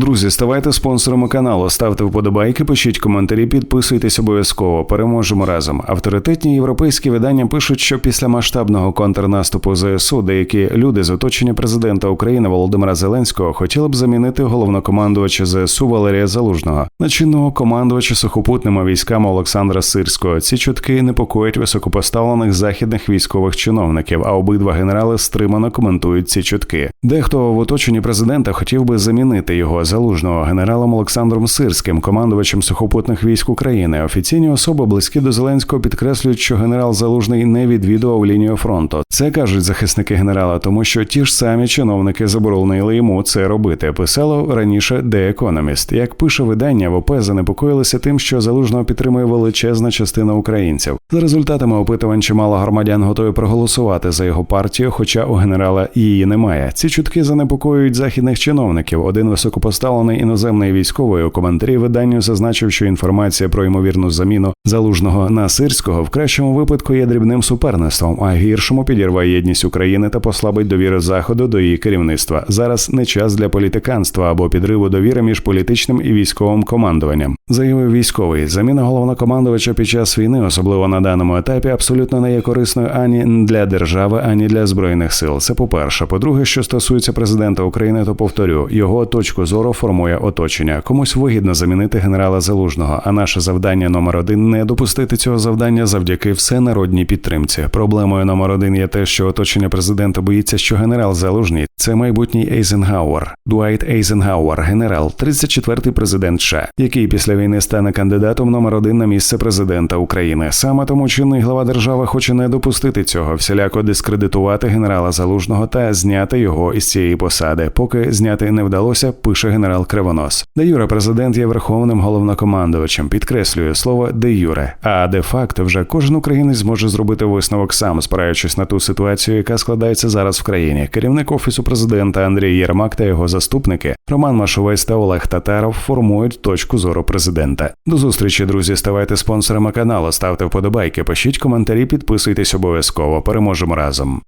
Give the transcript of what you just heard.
Друзі, ставайте спонсорами каналу, ставте вподобайки, пишіть коментарі, підписуйтесь обов'язково. Переможемо разом. Авторитетні європейські видання пишуть, що після масштабного контрнаступу ЗСУ деякі люди з оточення президента України Володимира Зеленського хотіли б замінити головнокомандувача ЗСУ Валерія Залужного на чинного командувача сухопутними військами Олександра Сирського. Ці чутки непокоять високопоставлених західних військових чиновників, а обидва генерали стримано коментують ці чутки. Дехто в оточенні президента хотів би замінити його залужного генералом Олександром Сирським, командувачем сухопутних військ України. Офіційні особи близькі до Зеленського підкреслюють, що генерал Залужний не відвідував лінію фронту. Це кажуть захисники генерала, тому що ті ж самі чиновники заборонили йому це робити. Писало раніше The Economist. Як пише видання, в ОП занепокоїлися тим, що залужного підтримує величезна частина українців. За результатами опитувань чимало громадян готові проголосувати за його партію, хоча у генерала її немає. Ці чутки занепокоюють західних чиновників. Один високопоставлений іноземний військовий у коментарі виданню зазначив, що інформація про ймовірну заміну залужного на сирського в кращому випадку є дрібним суперництвом, а гіршому підірве єдність України та послабить довіру заходу до її керівництва. Зараз не час для політиканства або підриву довіри між політичним і військовим командуванням. Заявив військовий, заміна головнокомандувача під час війни, особливо на даному етапі, абсолютно не є корисною ані для держави, ані для збройних сил. Це по перше. По-друге, що стосується президента України, то повторю, його точку зору формує оточення. Комусь вигідно замінити генерала Залужного. А наше завдання номер один не допустити цього завдання завдяки всенародній підтримці. Проблемою номер один є те, що оточення президента боїться, що генерал Залужний це майбутній Ейзенгауер, Дуайт Ейзенгауер, генерал, 34-й президент США, який після війни стане кандидатом номер один на місце президента України. Саме тому чинний глава держави хоче не допустити цього, всіляко дискредитувати генерала Залужного та зняти його із цієї посади. Поки зняти не вдалося, пише генерал Кривонос. Де Юре президент є верховним головнокомандувачем. Підкреслює слово де Юре. А де факто вже кожен українець зможе зробити висновок сам, спираючись на ту ситуацію, яка складається зараз в країні. Керівник офісу президента Андрій Єрмак та його заступники Роман Машовець та Олег Татаров формують точку зору президента. До зустрічі, друзі. Ставайте спонсорами каналу, ставте вподобайки, пишіть коментарі, підписуйтесь обов'язково. Переможемо разом.